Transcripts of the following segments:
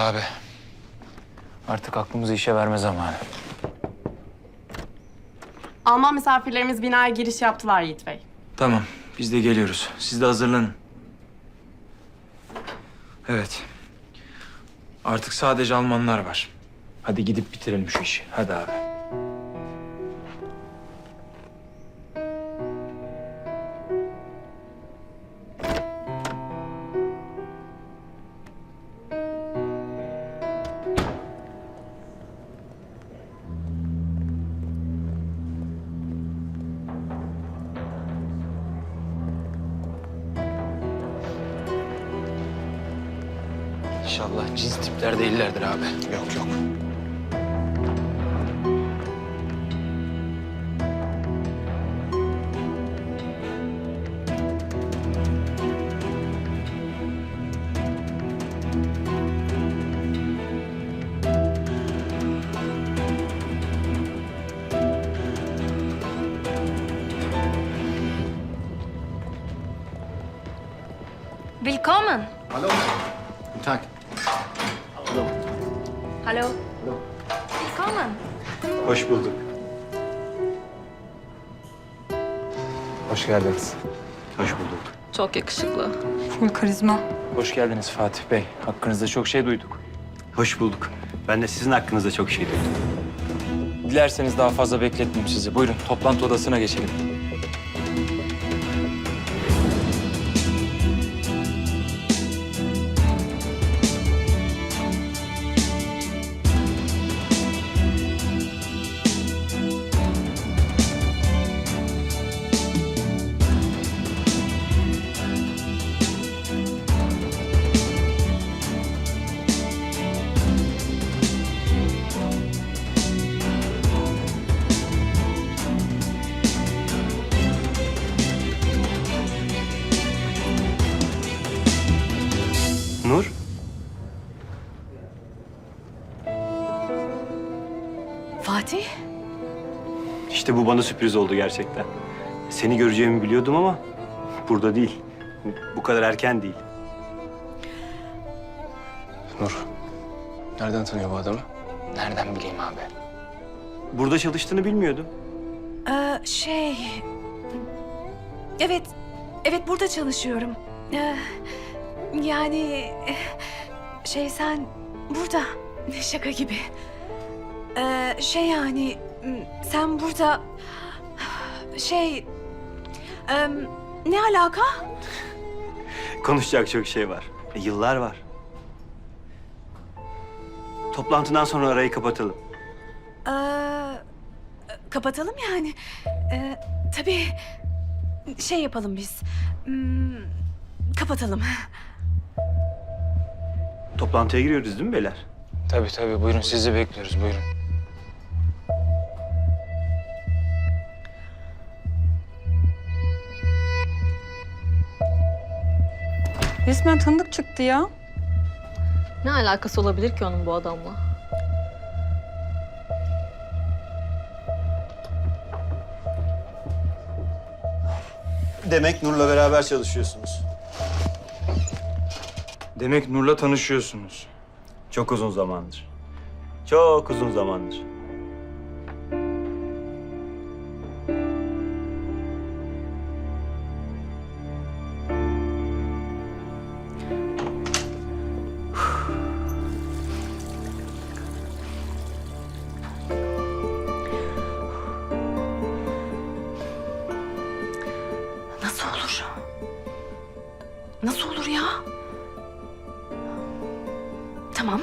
Abi. Artık aklımızı işe verme zamanı. Alman misafirlerimiz binaya giriş yaptılar Yiğit Bey. Tamam, biz de geliyoruz. Siz de hazırlanın. Evet. Artık sadece Almanlar var. Hadi gidip bitirelim şu işi. Hadi abi. İnşallah cins tipler değillerdir abi. Yok yok. Willkommen. Guten Hallo. Willkommen. Hoş bulduk. Hoş geldiniz. Hoş bulduk. Çok yakışıklı. Full karizma. Hoş geldiniz Fatih Bey. Hakkınızda çok şey duyduk. Hoş bulduk. Ben de sizin hakkınızda çok şey duydum. Dilerseniz daha fazla bekletmeyeyim sizi. Buyurun toplantı odasına geçelim. İşte bu bana sürpriz oldu gerçekten. Seni göreceğimi biliyordum ama burada değil. Bu kadar erken değil. Nur. Nereden tanıyor bu adamı? Nereden bileyim abi? Burada çalıştığını bilmiyordum. Ee, şey... Evet, evet burada çalışıyorum. Ee, yani... Şey sen burada. Şaka gibi. Ee, şey yani... Sen burada... Şey... em, ne alaka? Konuşacak çok şey var. E, yıllar var. Toplantıdan sonra arayı kapatalım. Ee, kapatalım yani. Ee, tabii şey yapalım biz. Hmm, kapatalım. Toplantıya giriyoruz değil mi beyler? Tabii tabii buyurun sizi bekliyoruz buyurun. Resmen tanıdık çıktı ya. Ne alakası olabilir ki onun bu adamla? Demek Nur'la beraber çalışıyorsunuz. Demek Nur'la tanışıyorsunuz. Çok uzun zamandır. Çok uzun zamandır. Nasıl olur ya? Tamam.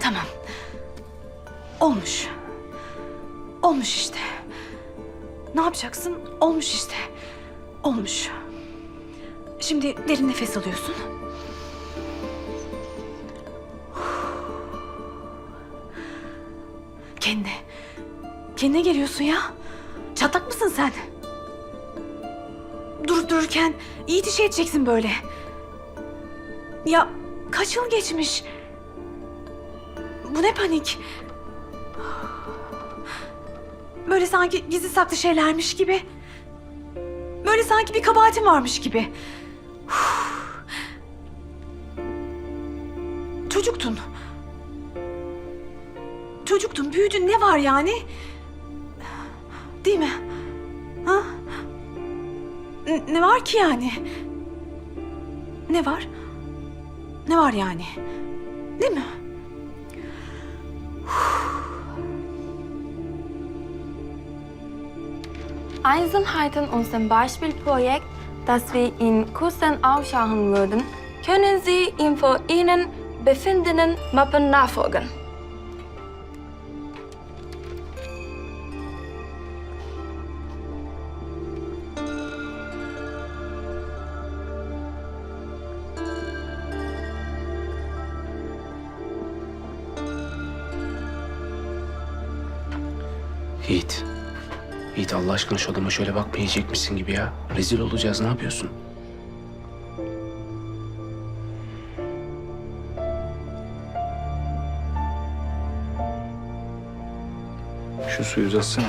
Tamam. Olmuş. Olmuş işte. Ne yapacaksın? Olmuş işte. Olmuş. Şimdi derin nefes alıyorsun. Kendine. Kendine geliyorsun ya. Çatlak mısın sen? Durup dururken iyi şey edeceksin böyle. Ya kaç yıl geçmiş? Bu ne panik? Böyle sanki gizli saklı şeylermiş gibi. Böyle sanki bir kabahatim varmış gibi. çocuktun. Çocuktun, büyüdün. Ne var yani? Değil mi? Ha? N- ne var ki yani? Ne var? Ne var yani? Değil mi? Einzelheiten aus dem Beispielprojekt, das wir in Kusten aufschauen würden, können Sie im vor Ihnen befindenden Mappen nachfolgen. Yiğit. Yiğit Allah aşkına şu adama şöyle bakmayacakmışsın gibi ya. Rezil olacağız ne yapıyorsun? Şu suyu uzatsana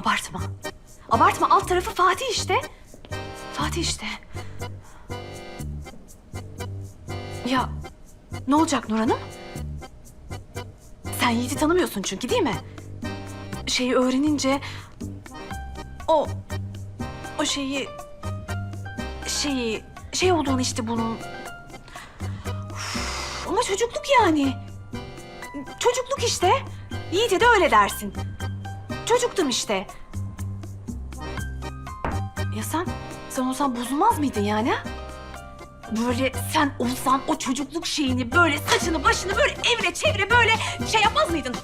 Abartma. Abartma. Alt tarafı Fatih işte. Fatih işte. Ya ne olacak Nur Hanım? Sen Yiğit'i tanımıyorsun çünkü değil mi? Şeyi öğrenince o o şeyi şeyi şey olduğunu işte bunun Uf, ama çocukluk yani. Çocukluk işte. Yiğit'e de öyle dersin. Çocuktum işte. Ya sen, sen olsan bozulmaz mıydın yani ha? Böyle sen olsan o çocukluk şeyini böyle saçını başını böyle evre çevre böyle şey yapmaz mıydın?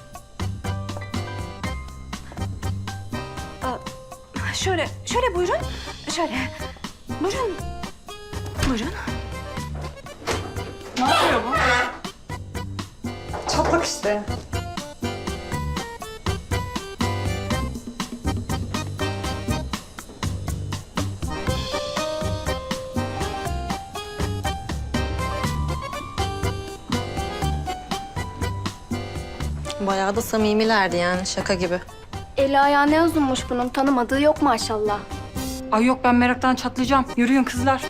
Aa, şöyle, şöyle buyurun. Şöyle. Buyurun. Buyurun. Çatlak işte. Bayağı da samimilerdi yani şaka gibi. Eli ayağı ne uzunmuş bunun tanımadığı yok maşallah. Ay yok ben meraktan çatlayacağım. Yürüyün kızlar.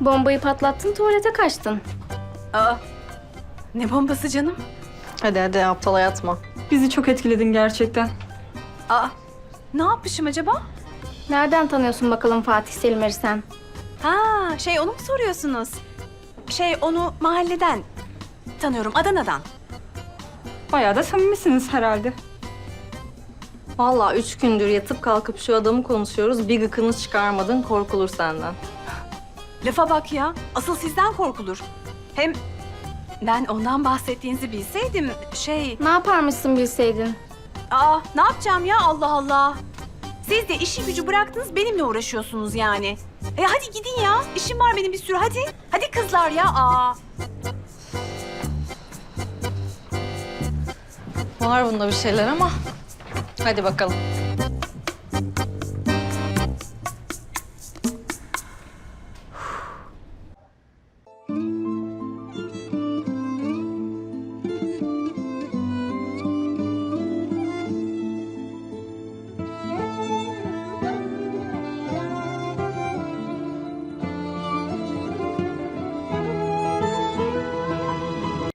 Bombayı patlattın tuvalete kaçtın. Aa, ne bombası canım? Hadi hadi aptala yatma. Bizi çok etkiledin gerçekten. Aa, ne yapmışım acaba? Nereden tanıyorsun bakalım Fatih Selimeri sen? Ha, şey onu mu soruyorsunuz? Şey onu mahalleden tanıyorum, Adana'dan. Bayağı da samimisiniz herhalde. Vallahi üç gündür yatıp kalkıp şu adamı konuşuyoruz. Bir gıkını çıkarmadın korkulur senden. Lafa bak ya, asıl sizden korkulur. Hem ben ondan bahsettiğinizi bilseydim şey... Ne yaparmışsın bilseydin? Aa, ne yapacağım ya Allah Allah. Siz de işi gücü bıraktınız benimle uğraşıyorsunuz yani. E hadi gidin ya, işim var benim bir sürü hadi. Hadi kızlar ya, aa. Var bunda bir şeyler ama. Hadi bakalım.